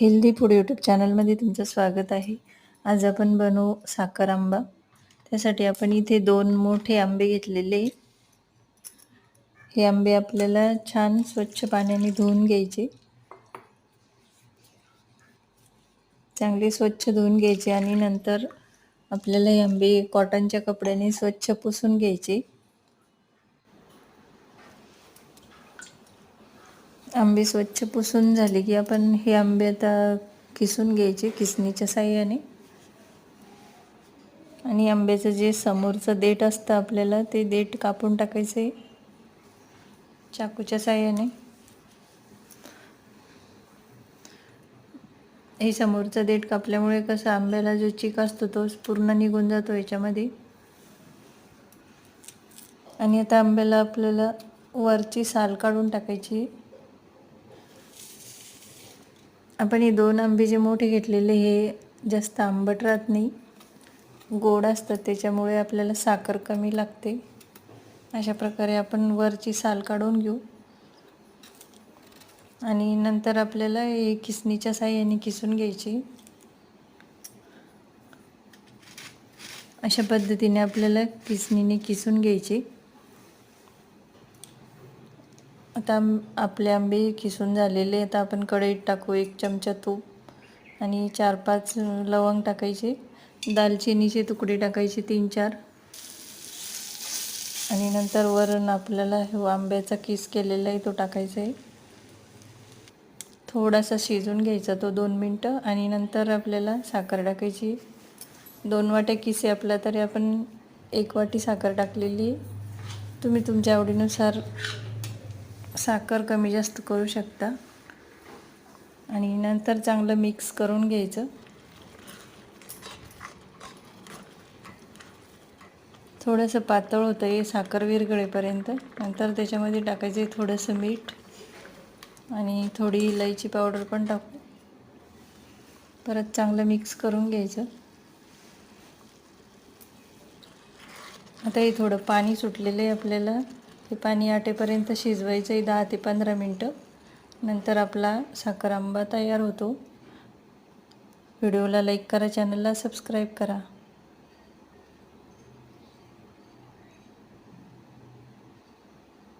Healthy food YouTube चॅनलमध्ये तुमचं स्वागत आहे. आज आपण बनवू साखर आंबा. त्यासाठी आपण इथे दोन मोठे आंबे घेतलेले हे आंबे आपल्याला छान स्वच्छ पाण्याने धुवून घ्यायचे. चांगले स्वच्छ धुवून घ्यायचे आणि नंतर आपल्याला हे आंबे कॉटनच्या कपड्याने स्वच्छ पुसून घ्यायचे. आंबे स्वच्छ पुसून झाले की आपण हे आंबे आता किसून घ्यायचे किसणीच्या साह्याने. आणि आंब्याचं जे समोरचं देठ असतं आपल्याला ते देठ कापून टाकायचं आहे चाकूच्या साह्याने. हे समोरचं देठ कापल्यामुळे कसं आंब्याला जो चिक असतो तो पूर्ण निघून जातो याच्यामध्ये. आणि आता आंब्याला आपल्याला वरची साल काढून टाकायची. आपण हे दोन आंबे जे मोठे घेतलेले हे जास्त आंबट राहत नाही. गोड असतात त्याच्यामुळे आपल्याला साखर कमी लागते. अशा प्रकारे आपण वरची साल काढून घेऊ. आणि नंतर आपल्याला हे किसणीच्या साह्याने किसून घ्यायची. अशा पद्धतीने आपल्याला किसणीने किसून घ्यायची. आता आपले आंबे किसून झालेले आता आपण कढईत टाकू एक चमचा तूप आणि चार पाच लवंग टाकायचे. दालचिनीचे तुकडे टाकायचे तीन चार. आणि नंतर वरण आपल्याला आंब्याचा किस केलेला आहे तो टाकायचा आहे. थोडासा शिजून घ्यायचा तो दोन मिनटं आणि नंतर आपल्याला साखर टाकायची. दोन वाट्या किसे आपल्या तरी आपण एक वाटी साखर टाकलेली तुम्ही तुमच्या आवडीनुसार साखर कमी जास्त करू शकता. आणि नंतर चांगलं मिक्स करून घ्यायचं. थोडंसं पातळ होतं हे साखर विरगळेपर्यंत नंतर त्याच्यामध्ये टाकायचं आहे थोडंसं मीठ. आणि थोडी इलायची पावडर पण टाकू. परत चांगलं मिक्स करून घ्यायचं. आता हे थोडं पाणी सुटलेलं आहे आपल्याला. हे पाणी आटेपर्यंत शिजवायचं आहे दहा ते पंधरा मिनटं. नंतर आपला साखर आंबा तयार होतो. व्हिडिओला लाईक करा चॅनलला सबस्क्राईब करा.